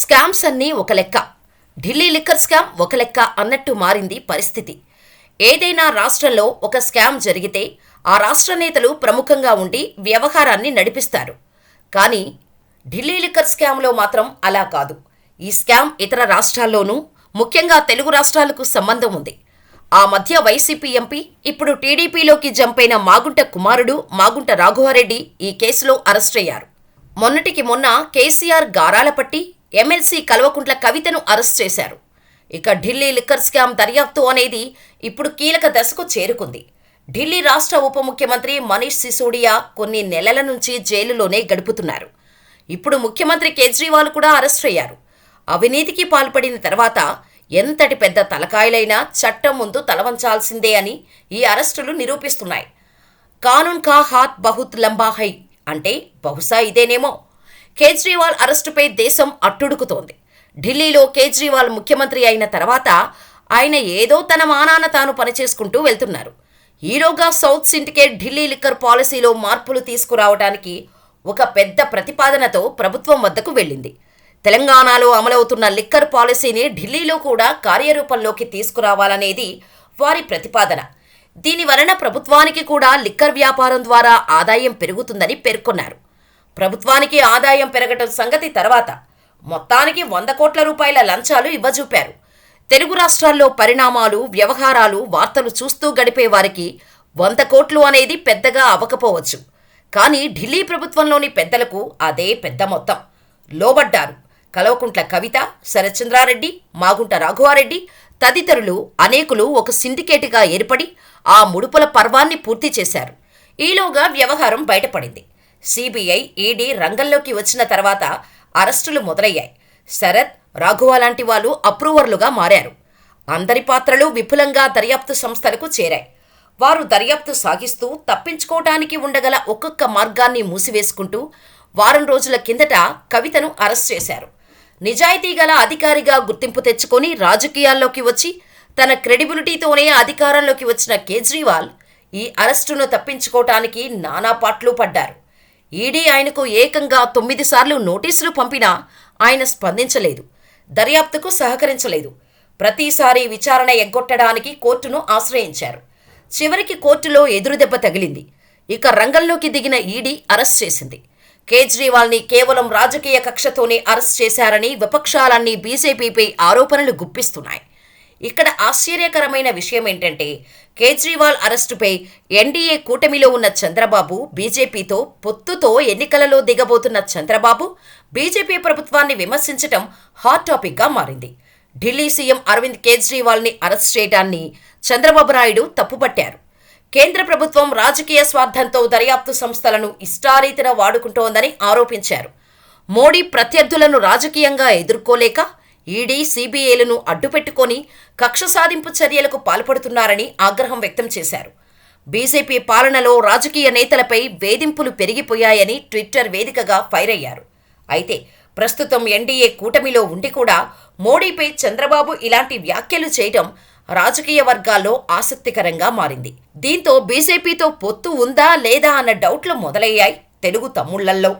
Scams అన్నీ ఒక లెక్క. ఢిల్లీ లిక్కర్ స్కామ్ ఒక లెక్క అన్నట్టు మారింది పరిస్థితి. ఏదైనా రాష్ట్రంలో ఒక స్కామ్ జరిగితే ఆ రాష్ట్ర నేతలు ప్రముఖంగా ఉండి వ్యవహారాన్ని నడిపిస్తారు. కానీ ఢిల్లీ లిక్కర్ స్కామ్లో మాత్రం అలా కాదు. ఈ స్కామ్ ఇతర రాష్ట్రాల్లోనూ ముఖ్యంగా తెలుగు రాష్ట్రాలకు సంబంధం ఉంది. ఆ మధ్య వైసీపీ ఎంపీ ఇప్పుడు టీడీపీలోకి జంపైన మాగుంట కుమారుడు మాగుంట రాఘవారెడ్డి ఈ కేసులో అరెస్టయ్యారు మొన్నటికి మొన్న కేసీఆర్ గారాలపట్టి ఎమ్మెల్సీ కల్వకుంట్ల కవితను అరెస్ట్ చేశారు. ఇక ఢిల్లీ లిక్కర్ స్కామ్ దర్యాప్తు అనేది ఇప్పుడు కీలక దశకు చేరుకుంది. ఢిల్లీ రాష్ట్ర ఉప ముఖ్యమంత్రి మనీష్ సిసోడియా కొన్ని నెలల నుంచి జైలులోనే గడుపుతున్నారు. ఇప్పుడు ముఖ్యమంత్రి కేజ్రీవాల్ కూడా అరెస్ట్ అయ్యారు. అవినీతికి పాల్పడిన తర్వాత ఎంతటి పెద్ద తలకాయలైనా చట్టం ముందు తలవంచాల్సిందే అని ఈ అరెస్టులు నిరూపిస్తున్నాయి. కానూన్ కా హాత్ బహుత్ లంబా హై అంటే బహుశా ఇదేనేమో. కేజ్రీవాల్ అరెస్టుపై దేశం అట్టుడుకుతోంది. ఢిల్లీలో కేజ్రీవాల్ ముఖ్యమంత్రి అయిన తర్వాత ఆయన ఏదో తన మానాన తాను పనిచేసుకుంటూ వెళ్తున్నారు. హీరోగా సౌత్ సిండికేట్ ఢిల్లీ లిక్కర్ పాలసీలో మార్పులు తీసుకురావడానికి ఒక పెద్ద ప్రతిపాదనతో ప్రభుత్వం వద్దకు వెళ్ళింది. తెలంగాణలో అమలవుతున్న లిక్కర్ పాలసీని ఢిల్లీలో కూడా కార్యరూపంలోకి తీసుకురావాలనేది వారి ప్రతిపాదన. దీని వలన ప్రభుత్వానికి కూడా లిక్కర్ వ్యాపారం ద్వారా ఆదాయం పెరుగుతుందని పేర్కొన్నారు. ప్రభుత్వానికి ఆదాయం పెరగటం సంగతి తర్వాత మొత్తానికి వంద కోట్ల రూపాయల లంచాలు ఇవ్వజూపారు. తెలుగు రాష్ట్రాల్లో పరిణామాలు వ్యవహారాలు వార్తలు చూస్తూ గడిపే వారికి వంద కోట్లు అనేది పెద్దగా అవ్వకపోవచ్చు. కానీ ఢిల్లీ ప్రభుత్వంలోని పెద్దలకు అదే పెద్ద మొత్తం. లోబడ్డారు. కలవకుంట్ల కవిత శరత్చంద్రారెడ్డి మాగుంట రాఘవారెడ్డి తదితరులు అనేకులు ఒక సిండికేటుగా ఏర్పడి ఆ ముడుపుల పర్వాన్ని పూర్తి చేశారు. ఈలోగా వ్యవహారం బయటపడింది. సిబిఐ ఈడీ రంగంలోకి వచ్చిన తర్వాత అరెస్టులు మొదలయ్యాయి. శరత్ రాఘవ లాంటి వాళ్ళు అప్రూవర్లుగా మారారు. అందరి పాత్రలు విపులంగా దర్యాప్తు సంస్థలకు చేరాయి. వారు దర్యాప్తు సాగిస్తూ తప్పించుకోవటానికి ఉండగల ఒక్కొక్క మార్గాన్ని మూసివేసుకుంటూ వారం రోజుల కిందట కవితను అరెస్ట్ చేశారు. నిజాయితీ గల అధికారిగా గుర్తింపు తెచ్చుకొని రాజకీయాల్లోకి వచ్చి తన క్రెడిబిలిటీతోనే అధికారంలోకి వచ్చిన కేజ్రీవాల్ ఈ అరెస్టును తప్పించుకోవటానికి నానా పాట్లు పడ్డారు. ఈడీ ఆయనకు ఏకంగా తొమ్మిది సార్లు నోటీసులు పంపినా ఆయన స్పందించలేదు దర్యాప్తుకు సహకరించలేదు. ప్రతిసారి విచారణ ఎగ్గొట్టడానికి కోర్టును ఆశ్రయించారు. చివరికి కోర్టులో ఎదురుదెబ్బ తగిలింది. ఇక రంగంలోకి దిగిన ఈడీ అరెస్ట్ చేసింది. కేజ్రీవాల్ని కేవలం రాజకీయ కక్షతోనే అరెస్ట్ చేశారని విపక్షాలన్నీ బీజేపీపై ఆరోపణలు గుప్పిస్తున్నాయి. ఇక్కడ ఆశ్చర్యకరమైన విషయం ఏంటంటే కేజ్రీవాల్ అరెస్టుపై ఎన్డీఏ కూటమిలో ఉన్న చంద్రబాబు బీజేపీతో పొత్తుతో ఎన్నికలలో దిగబోతున్న చంద్రబాబు బీజేపీ ప్రభుత్వాన్ని విమర్శించటం హాట్ టాపిక్గా మారింది. ఢిల్లీ సీఎం అరవింద్ కేజ్రీవాల్ని అరెస్ట్ చేయడాన్ని చంద్రబాబు నాయుడు తప్పుపట్టారు. కేంద్ర ప్రభుత్వం రాజకీయ స్వార్థంతో దర్యాప్తు సంస్థలను ఇష్టారీతిన వాడుకుంటోందని ఆరోపించారు. మోడీ ప్రత్యర్థులను రాజకీయంగా ఎదుర్కోలేక ఈడీ సీబీఐలను అడ్డుపెట్టుకొని కక్ష సాధింపు చర్యలకు పాల్పడుతున్నారని ఆగ్రహం వ్యక్తం చేశారు. బీజేపీ పాలనలో రాజకీయ నేతలపై వేధింపులు పెరిగిపోయాయని ట్విట్టర్ వేదికగా ఫైర్ అయ్యారు. అయితే ప్రస్తుతం ఎన్డీఏ కూటమిలో ఉండి కూడా మోడీపై చంద్రబాబు ఇలాంటి వ్యాఖ్యలు చేయడం రాజకీయ వర్గాల్లో ఆసక్తికరంగా మారింది. దీంతో బీజేపీతో పొత్తు ఉందా లేదా అన్న డౌట్లు మొదలయ్యాయి తెలుగు తమ్ముళ్ళల్లో.